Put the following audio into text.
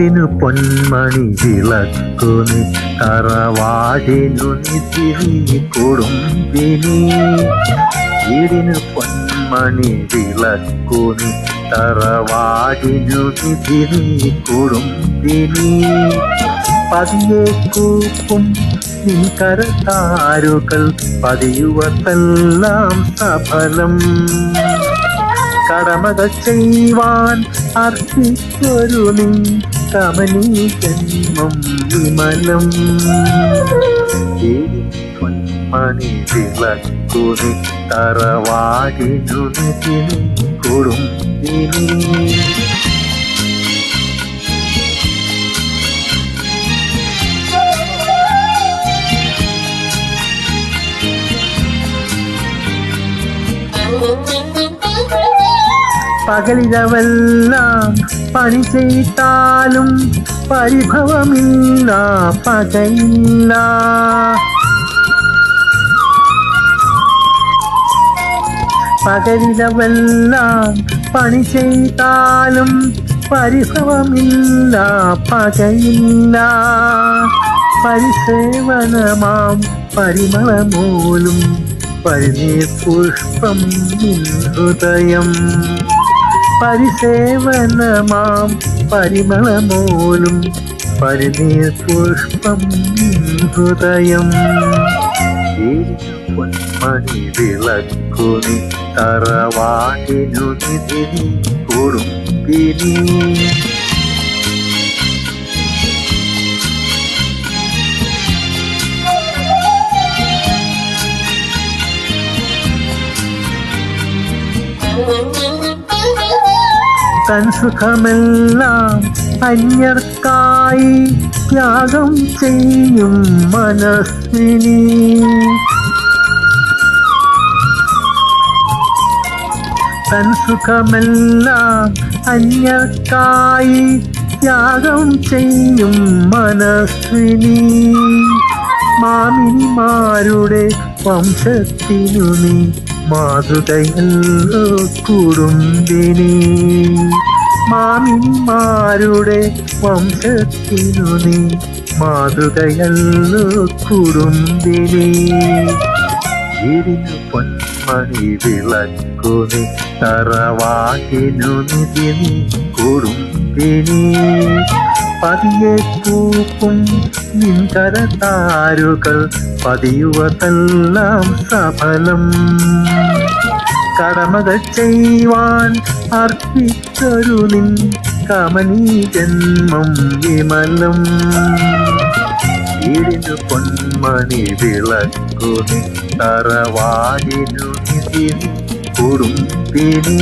വീടിനു പൊന്മണി വിളക്കുനി തറവാടിനു നിധി കൊടുമ്പിനി വീടിനു പൊന്മണി വിളക്കുനി തറവാടിനു നിധി കൊടുമ്പിനി പതിയെ കൂപ്പും നിൻ കരതാരുകൾ പതിയുവത്തെല്ലാം സഫലം. കടമകൾ ചെയ്യുവാൻ അർപ്പിച്ചൊരു നിൻ കമനീ ജന്മം വിമലം മണി വിളക്കുനി തറവാടിനു നിതിനി കൊടുമ്പിനി പകലിരവെല്ലാം പണി ചെയ്താലും പരിഭവമില്ല പകയില്ല പകലിരവെല്ലാം പണി ചെയ്താലും പരിഭവമില്ല പകയില്ല പരിസേവനമാം പരിമളമൂലും പരിനീർ പുഷ്പം ഹൃദയം. പരിസേവനമാം പരിമളമൂലും പരിനീർ പുഷ്പം ഹൃദയം. പൊന്മണി വിളക്കുനി തറവാടിനു നിധി കൊടുമ്പിനി സുഖമെല്ലാം അന്യർക്കായി ത്യാഗം ചെയ്യും മനസ്സിനി. തൻ സുഖമെല്ലാം അന്യർക്കായി ത്യാഗം ചെയ്യും മനസ്സിനി. മാമിനിമാരുടെ വംശത്തിനു നീ മാതൃകയല്ലോ കുടുംബിനി. മാമിന്മാരുടെ വംശത്തിനു നീ മാതൃകയല്ലോ കുടുംബിനി. ഇരുന്നു പൊന്മണി വിളക്കുനി തറവാട്ടിനു നിധി കുടുംബിനി. പതിയെ കൂപ്പും നിൻകരതാരുകൾ പതിയുവതെല്ലാം സഫലം. കടമകൾ ചെയ്യുവാൻ അർപ്പിച്ചൊരു നിൻ കമനീ ജന്മം വിമലം. വീടിനു പൊന്മണി വിളക്കുനി തറവാടിനു കുടുംബിനീ